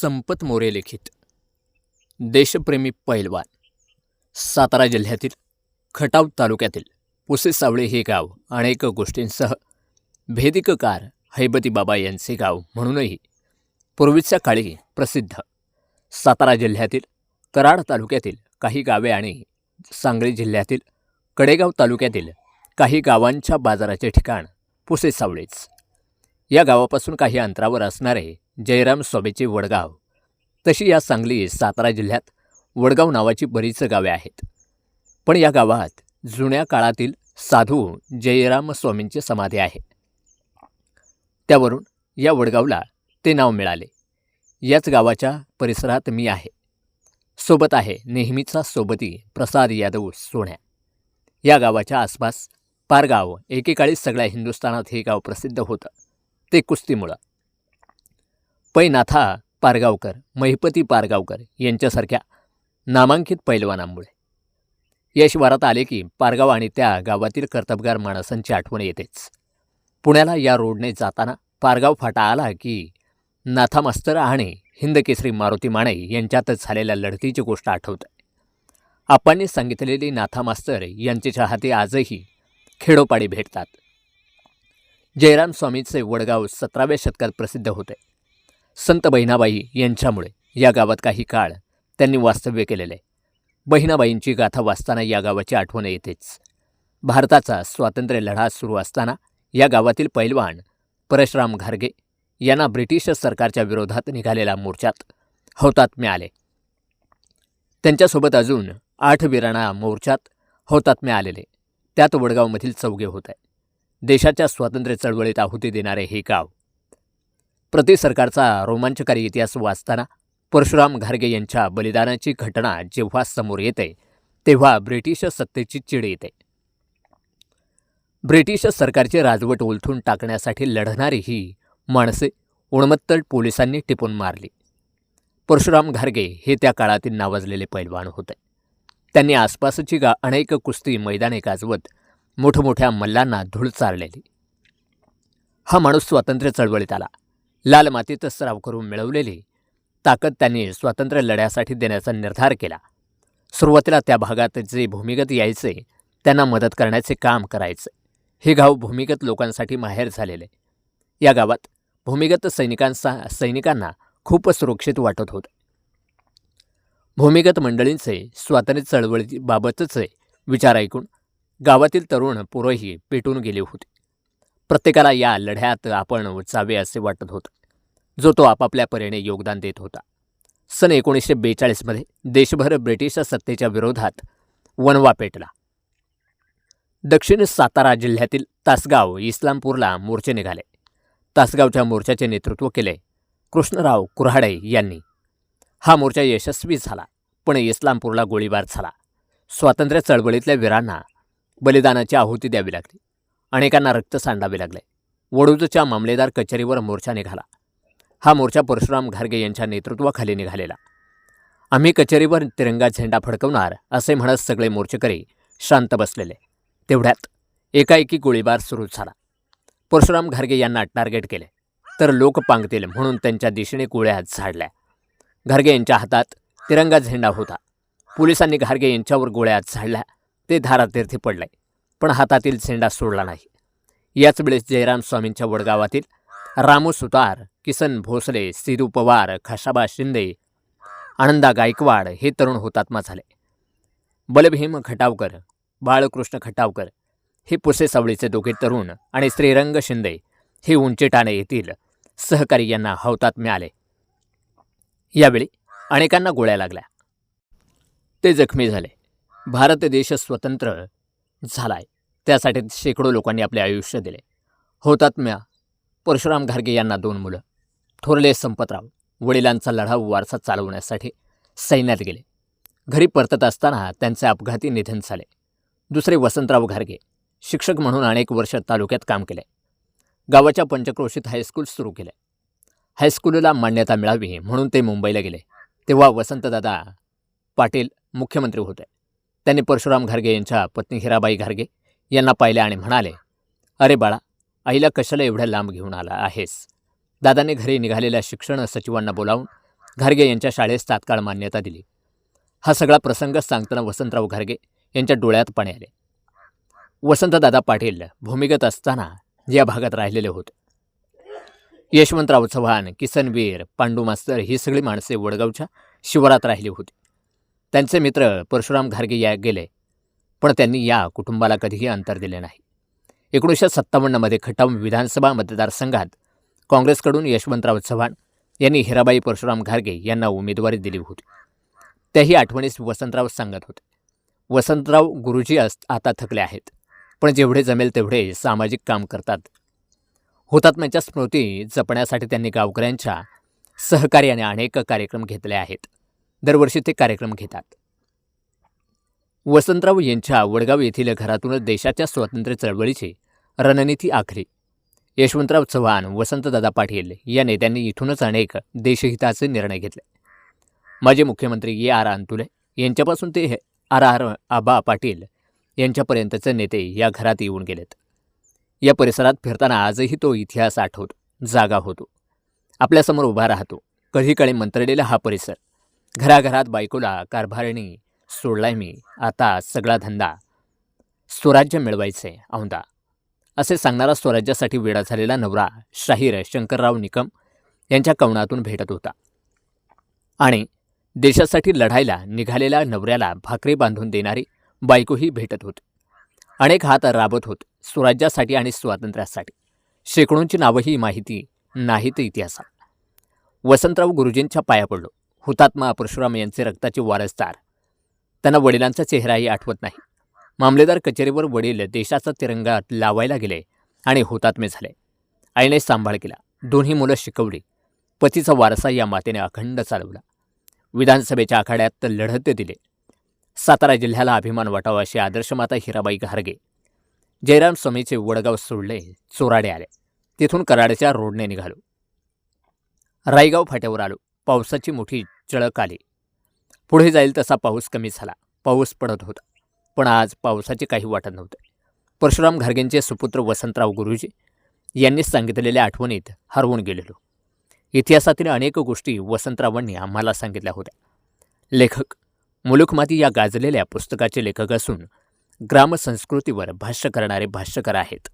संपत मोरे लिखित. देशप्रेमी पैलवान. सातारा जिल्ह्यातील खटाव तालुक्यातील पुसेसावळे हे गाव अनेक गोष्टींसह भेदिककार हैबतीबाबा यांचे गाव म्हणूनही पूर्वीच्या काळी प्रसिद्ध. सातारा जिल्ह्यातील कराड तालुक्यातील काही गावे आणि सांगली जिल्ह्यातील कडेगाव तालुक्यातील काही गावांच्या बाजाराचे ठिकाण पुसेसावळेच या गावापासून काही अंतरावर असणारे जयराम स्वामीचे वडगाव. तशी या सांगली सातारा जिल्ह्यात वडगाव नावाची बरीच गावे आहेत. पण या गावात जुन्या काळातील साधू जयराम स्वामींची समाधी आहे. त्यावरून या वडगावला ते नाव मिळाले. याच गावाच्या परिसरात मी आहे. सोबत आहे नेहमीचा सोबती प्रसाद यादव सोन्या. या गावाच्या आसपास पारगाव एकेकाळी सगळ्या हिंदुस्थानात हे गाव प्रसिद्ध होतं. ते कुस्तीमुळं. पैनाथा पारगावकर महिपती पारगावकर यांच्यासारख्या नामांकित पैलवानांमुळे. या आले की पारगाव आणि त्या गावातील कर्तबगार माणसांची आठवण येतेच. पुण्याला या रोडने जाताना पारगाव फाटा आला की नाथा मास्तर आणि हिंदकेसरी मारुती माने यांच्यातच झालेल्या लढतीची गोष्ट आठवते. आपांनी सांगितलेली नाथा मास्तर यांचे चाहते आजही खेडोपाडी भेटतात. जयराम स्वामींचे वडगाव सतराव्या शतकात प्रसिद्ध होते. संत बहिणाबाई यांच्यामुळे या गावात काही काळ त्यांनी वास्तव्य केलेले. बहिणाबाईंची गाथा वाचताना या गावाची आठवण येतेच. भारताचा स्वातंत्र्य लढा सुरू असताना या गावातील पैलवान परशुराम घारगे यांना ब्रिटिश सरकारच्या विरोधात निघालेल्या मोर्चात हौतात्म्य आले त्यांच्यासोबत अजून आठ वीरांना मोर्चात हौतात्म्य आलेले त्यात वडगावमधील चौघे होत. आहे देशाच्या स्वातंत्र्य चळवळीत आहुती देणारे हे गाव. प्रति सरकारचा रोमांचकारी इतिहास वाचताना परशुराम घारगे यांच्या बलिदानाची घटना जेव्हा समोर येते तेव्हा ब्रिटिश सत्तेची चिड येते. ब्रिटिश सरकारचे राजवट उलथून टाकण्यासाठी लढणारी ही माणसे उणमत्तड पोलिसांनी टिपून मारली. परशुराम घारगे हे त्या काळातील नावाजलेले पैलवान होते. त्यांनी आसपासची गा अनेक कुस्ती मैदाने गाजवत मोठमोठ्या मल्लांना धूळ चारलेली. हा माणूस स्वातंत्र्य चळवळीत आला. लाल मातीत सराव करून मिळवलेली ताकद त्यांनी स्वातंत्र्य लढ्यासाठी देण्याचा निर्धार केला. सुरुवातीला त्या भागात जे भूमिगत यायचे त्यांना मदत करण्याचे काम करायचे. हे गाव भूमिगत लोकांसाठी माहेर झालेले. या गावात भूमिगत सैनिकांचा सैनिकांना खूप सुरक्षित वाटत होते. भूमिगत मंडळींचे स्वातंत्र्य चळवळीबाबतचे विचार ऐकून गावातील तरुण पोरंही पेटून गेले होते. प्रत्येकाला या लढ्यात आपण जावे असे वाटत होतं. जो तो आपापल्या परीने योगदान देत होता. सन एकोणीसशे बेचाळीसमध्ये देशभर ब्रिटिश सत्तेच्या विरोधात वनवा पेटला. दक्षिण सातारा जिल्ह्यातील तासगाव इस्लामपूरला मोर्चे निघाले. तासगावच्या मोर्चाचे नेतृत्व केले कृष्णराव कुऱ्हाडे यांनी. हा मोर्चा यशस्वी झाला पण इस्लामपूरला गोळीबार झाला. स्वातंत्र्य चळवळीतल्या वीरांना बलिदानाची आहुती द्यावी लागली. अनेकांना रक्त सांडावे लागले. वडूजच्या मामलेदार कचेरीवर मोर्चा निघाला. हा मोर्चा परशुराम घारगे यांच्या नेतृत्वाखाली निघालेला. आम्ही कचेरीवर तिरंगा झेंडा फडकवणार असे म्हणत सगळे मोर्चेकरी शांत बसलेले. तेवढ्यात एकाएकी गोळीबार सुरू झाला. परशुराम घारगे यांना टार्गेट केले. तर लोक पांगतील म्हणून त्यांच्या दिशेने गोळ्या झाडल्या. घारगे यांच्या हातात तिरंगा झेंडा होता. पोलिसांनी घारगे यांच्यावर गोळ्या झाडल्या. ते धारातीर्थी पडलाय पण हातातील झेंडा सोडला नाही. याच वेळेस जयराम स्वामींच्या वडगावातील रामू सुतार किसन भोसले सिदू पवार खशाबा शिंदे आनंदा गायकवाड हे तरुण हुतात्मा झाले. बलभीम खटावकर बाळकृष्ण खटावकर हे पुसे सावळीचे दोघे तरुण आणि श्रीरंग शिंदे हे उंचेटाणे येथील सहकारी यांना हौतात्म्य आले यावेळी अनेकांना गोळ्या लागल्या. ते जखमी झाले. भारत देश स्वतंत्र झाला आहे त्यासाठी शेकडो लोकांनी आपले आयुष्य दिले. होतात्म्या परशुराम घारगे यांना दोन मुलं. थोरले संपतराव वडिलांचा लढा वारसा चालवण्यासाठी सैन्यात गेले. घरी परतत असताना त्यांचे अपघाती निधन झाले. दुसरे वसंतराव घारगे शिक्षक म्हणून अनेक वर्ष तालुक्यात काम केले. गावाच्या पंचक्रोशीत हायस्कूल सुरू केले. हायस्कूलला मान्यता मिळावी म्हणून ते मुंबईला गेले. तेव्हा वसंतदादा पाटील मुख्यमंत्री होते. त्यांनी परशुराम घारगे यांच्या पत्नी हिराबाई घारगे यांना पाहिले आणि म्हणाले अरे बाळा आईला कशाला एवढ्या लांब घेऊन आला आहेस? दादाने घरी निघालेल्या शिक्षण सचिवांना बोलावून घारगे यांच्या शाळेस तात्काळ मान्यता दिली. हा सगळा प्रसंग सांगताना वसंतराव घारगे यांच्या डोळ्यात पाणी आले. वसंतदादा पाटील भूमिगत असताना या भागात राहिलेले होते. यशवंतराव चव्हाण किसनवीर पांडू मास्तर ही सगळी माणसे वडगावच्या शिवारात राहिली होती. त्यांचे मित्र परशुराम घारगे या गेले पण त्यांनी या कुटुंबाला कधीही अंतर दिले नाही. एकोणीसशे सत्तावन्नमध्ये खटाम विधानसभा मतदारसंघात काँग्रेसकडून यशवंतराव चव्हाण यांनी हिराबाई परशुराम घारगे यांना उमेदवारी दिली होती. त्याही आठवणीस वसंतराव सांगत होते. वसंतराव गुरुजी अस आता थकले आहेत पण जेवढे जमेल तेवढे सामाजिक काम करतात. हुतात्म्यांच्या स्मृती जपण्यासाठी त्यांनी गावकऱ्यांच्या सहकार्याने अनेक कार्यक्रम घेतले आहेत. दरवर्षी ते कार्यक्रम घेतात. वसंतराव यांच्या वडगाव येथील घरातूनच देशाच्या स्वातंत्र्य चळवळीची रणनीती आखली. यशवंतराव चव्हाण वसंतदादा पाटील या नेत्यांनी इथूनच अनेक देशहिताचे निर्णय घेतले. माजी मुख्यमंत्री ए आर अंतुले यांच्यापासून ते आर आर आबा पाटील यांच्यापर्यंतचे नेते या घरात येऊन गेलेत. या परिसरात फिरताना आजही तो इतिहास आठवतो जागा होतो. आपल्यासमोर उभा राहतो. कधी काळी मंत्रलेला हा परिसर. घराघरात बायकोला कारभारणी सोडलाय मी. आता सगळा धंदा स्वराज्य मिळवायचे औंदा असे सांगणारा स्वराज्यासाठी वेडा झालेला नवरा शाहीर शंकरराव निकम यांच्या कवनातून भेटत होता. आणि देशासाठी लढायला निघालेल्या नवऱ्याला भाकरी बांधून देणारी बायकोही भेटत होती. अनेक हात राबत होत स्वराज्यासाठी आणि स्वातंत्र्यासाठी. शेकडोंची नावंही माहिती नाहीत इतिहासात. वसंतराव गुरुजींच्या पाया पडलो. हुतात्मा परशुराम यांचे रक्ताचे वारसदार त्यांना वडिलांचा चेहराही आठवत नाही. मामलेदार कचेरीवर वडील देशाचा तिरंगा लावायला गेले आणि हुतात्मे झाले. आईने सांभाळ केला. दोन्ही मुलं शिकवली. पतीचा वारसा या मातेने अखंड चालवला. विधानसभेच्या आखाड्यात लढत दिले. सातारा जिल्ह्याला अभिमान वाटावा अशी आदर्शमाता हिराबाई घारगे. जयराम स्वामीचे वडगाव सोडले चोराडे आले. तिथून कराडच्या रोडने निघालो. रायगाव फाट्यावर आलो. पावसाची मोठी चळक आली. पुढे जाईल तसा पाऊस कमी झाला. पाऊस पडत होता. पण आज पावसाचे काही वाटत नव्हते. परशुराम घारगेंचे सुपुत्र वसंतराव गुरुजी यांनी सांगितलेल्या आठवणीत हरवून गेलेलो. इतिहासातील अनेक गोष्टी वसंतरावांनी आम्हाला सांगितल्या होत्या. लेखक मुलुकमाती या गाजलेल्या पुस्तकाचे लेखक असून ग्रामसंस्कृतीवर भाष्य करणारे भाष्यकार आहेत.